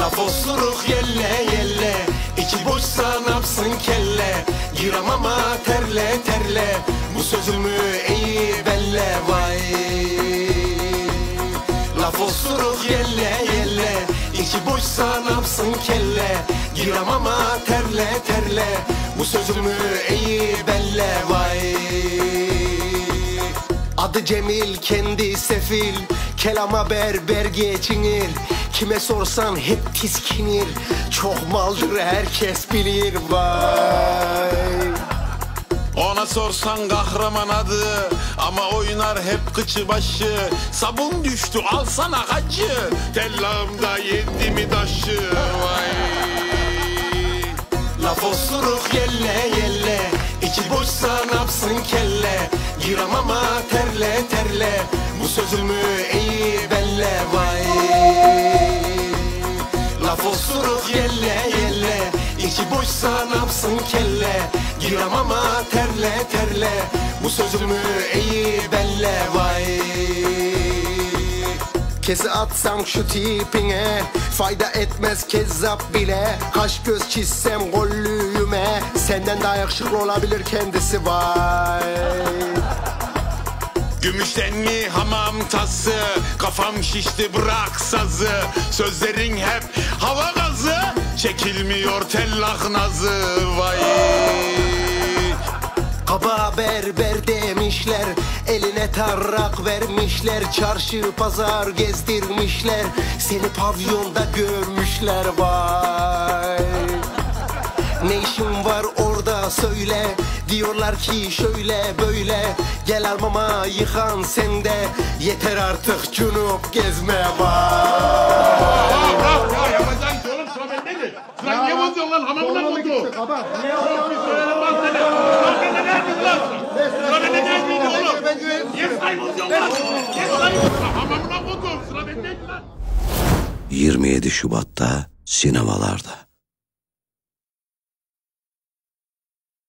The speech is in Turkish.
Laf osuruk yelle yelle. İçi boşsa napsın kelle. Giram ama terle terle. Bu sözümü iyi belle vay. Laf osuruk yelle yelle. İçi boşsa napsın kelle. Giram ama terle terle. Bu sözümü iyi belle vay. Adı Cemil kendi sefil. Kelama berber geçinir Kime sorsan hep tiskinir. Çok maldır herkes bilir vay. Ona sorsan kahraman adı Ama oynar hep kıçı başı. Sabun düştü alsana hacı. Tellağımda yendi mi taşı Vay. Laf osuruk yelle yelle. İçi boşsa napsın kelle? Giram ama terle terle. Bu sözümü iyi belle vay osuruk yelle yelle. İçi boşsa napsın kelle? Giram ama terle terle. Bu sözümü iyi belle vay. Kezi atsam şu tipine Fayda etmez kezzap bile. Kaş göz çizsem gollüyüme Senden daha yakışıklı olabilir kendisi vay Gümüşten mi hamam tası Kafam şişti bırak sazı. Sözlerin hep hava gazı. Çekilmiyor tellak nazı Vay. Kaba berber demişler Eline tarrak vermişler Çarşı pazar gezdirmişler Seni pavyonda görmüşler vay. Ne işin var orada söyle Diyorlar ki şöyle böyle Gel almama yıkan sende Yeter artık cunup gezme vay Bırak ya yapacağın iş oğlum sıra bendeydi. Sıra niye bozuyorsun lan hamamına koydu. Baba. Söylemez seni. Sıra bende neredeydi lan sıra? Bende neredeydi oğlum? Niye sırayı bozuyorsun lan? Bozuyorsun? Hamamına koydu. Sıra bendeydi lan. 27 Şubat'ta sinemalarda.